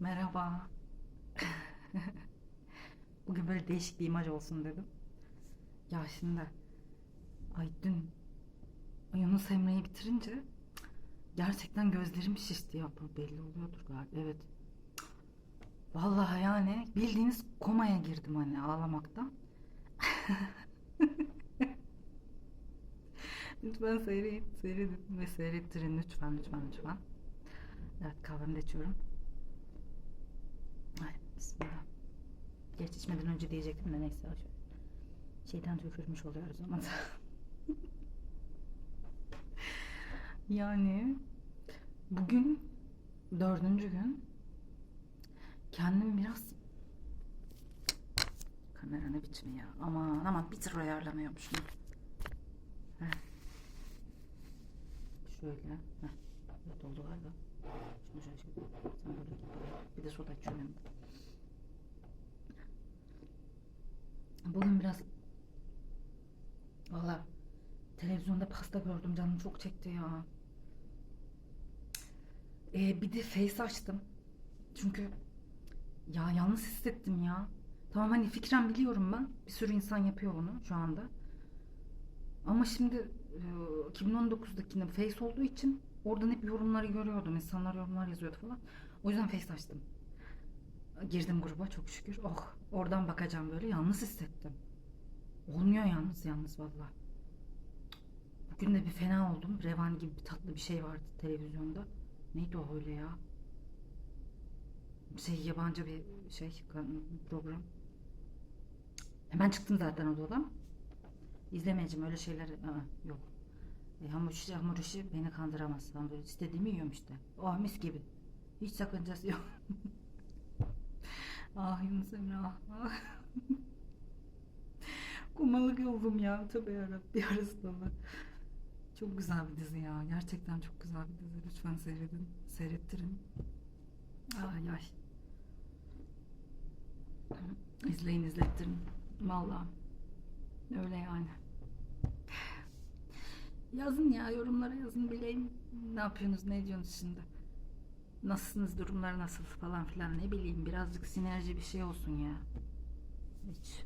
Merhaba. Bugün böyle değişik bir imaj olsun dedim. Ya şimdi ay dün Yunus Emre'yi bitirince gerçekten gözlerim şişti ya bu belli oluyordur galiba evet. Vallahi yani bildiğiniz komaya girdim hani ağlamaktan. lütfen seyredin, seyredin ve seyrettirin lütfen lütfen lütfen. Evet kahvemi de içiyorum. Ay bismillah. Geç içmeden önce diyecektim de neyse. Şeyden tükürmüş oluyoruz ama. yani bugün dördüncü gün kendim biraz kamera ne biçimi ya aman aman bir tır ayarlamıyormuşum. Heh. Şöyle. Heh. Evet oldu galiba. Şunu şöyle şey. Sen böyle git böyle. Yanında. Bugün biraz Valla televizyonda pasta gördüm canım çok çekti ya. Ee, bir de face açtım. Çünkü ya yalnız hissettim ya. Tamam hani fikren biliyorum ben. Bir sürü insan yapıyor bunu şu anda. Ama şimdi e, 2019'dakinde face olduğu için oradan hep yorumları görüyordum. İnsanlar yorumlar yazıyordu falan. O yüzden face açtım. Girdim gruba çok şükür. Oh oradan bakacağım böyle yalnız hissettim. Olmuyor yalnız yalnız valla. Bugün de bir fena oldum. Revan gibi bir tatlı bir şey vardı televizyonda. Neydi o öyle ya? Şey yabancı bir şey program. Hemen çıktım zaten odadan. İzlemeyeceğim öyle şeyler. Aa, yok. E, hamur işi, hamur işi beni kandıramaz. Böyle istediğimi yiyorum işte. Oh mis gibi. Hiç sakıncası yok. ah Yunus Emre ah. ah. Kumalık oldum ya. Tövbe yarabbim arasında. Çok güzel bir dizi ya. Gerçekten çok güzel bir dizi. Lütfen seyredin. Seyrettirin. Ay ay. İzleyin izlettirin. Vallahi. Öyle yani. Yazın ya yorumlara yazın bileyim ne yapıyorsunuz ne ediyorsunuz şimdi. Nasılsınız durumlar nasıl falan filan ne bileyim birazcık sinerji bir şey olsun ya. Hiç.